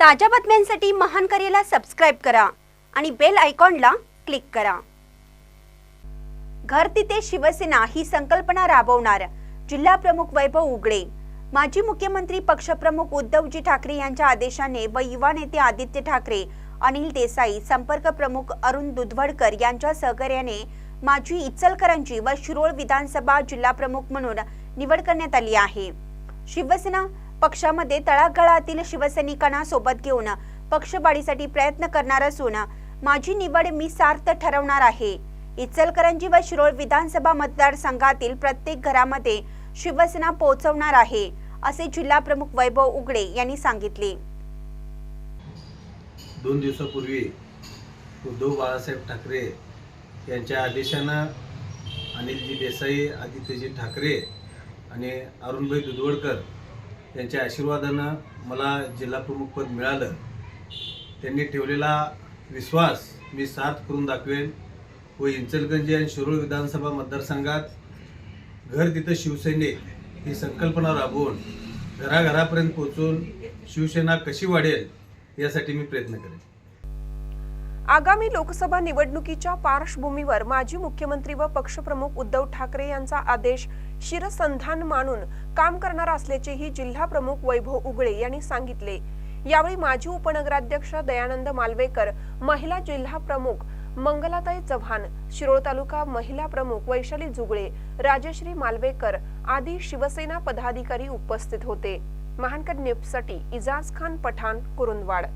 ताज्या बातम्यांसाठी महान करेला सबस्क्राईब करा आणि बेल आयकॉनला क्लिक करा. घर तिथे शिवसेना ही संकल्पना राबवणार जिल्हा प्रमुख वैभव उगडे. माजी मुख्यमंत्री पक्षप्रमुख उद्धवजी ठाकरे यांच्या आदेशाने व युवा नेते आदित्य ठाकरे अनिल देसाई संपर्क प्रमुख अरुण दुधवडकर यांच्या सहकार्याने माजी इचलकरंजी व शिरोळ विधानसभा जिल्हा प्रमुख म्हणून निवड करण्यात आली आहे. शिवसेना पक्षामध्ये तळागाळातील शिवसैनिकांना सोबत घेऊन पक्षवाढीसाठी प्रयत्न करणार असून माझी निवड मी सार्थ ठरवणार आहे. इचलकरंजी व शिरोळ विधानसभा मतदारसंघातील प्रत्येक घरामध्ये शिवसेना पोहोचवणार आहे असे जिल्हा प्रमुख वैभव उगडे यांनी सांगितले. दोन दिवसापूर्वी उद्धव बाळासाहेब ठाकरे यांच्या आदेशानं अनिलजी देसाई आदित्यजी ठाकरे आणि अरुणभाई दुधवडकर त्यांच्या आशीर्वादानं मला जिल्हाप्रमुखपद मिळालं. त्यांनी ठेवलेला विश्वास मी साथ करून दाखवेन. व इंचलगंजी आणि शिरोळ विधानसभा मतदारसंघात घर तिथं शिवसैनिक ही संकल्पना राबवून घराघरापर्यंत पोहोचून शिवसेना कशी वाढेल यासाठी मी प्रयत्न करेन. आगामी लोकसभा निवडणुकीच्या पार्श्वभूमीवर माजी मुख्यमंत्री व पक्षप्रमुख उद्धव ठाकरे यांचा आदेश शिरसंधान मानून काम करणार असल्याचेही जिल्हा प्रमुख वैभव उगळे यांनी सांगितले. यावेळी माजी उपनगराध्यक्ष दयानंद मालवेकर महिला जिल्हा प्रमुख मंगलाताई चव्हाण शिरोळ तालुका महिला प्रमुख वैशाली जुगळे राजश्री मालवेकर आदी शिवसेना पदाधिकारी उपस्थित होते. महानकर न्यूजसाठी इजाज खान पठाण कुरुंदवाड.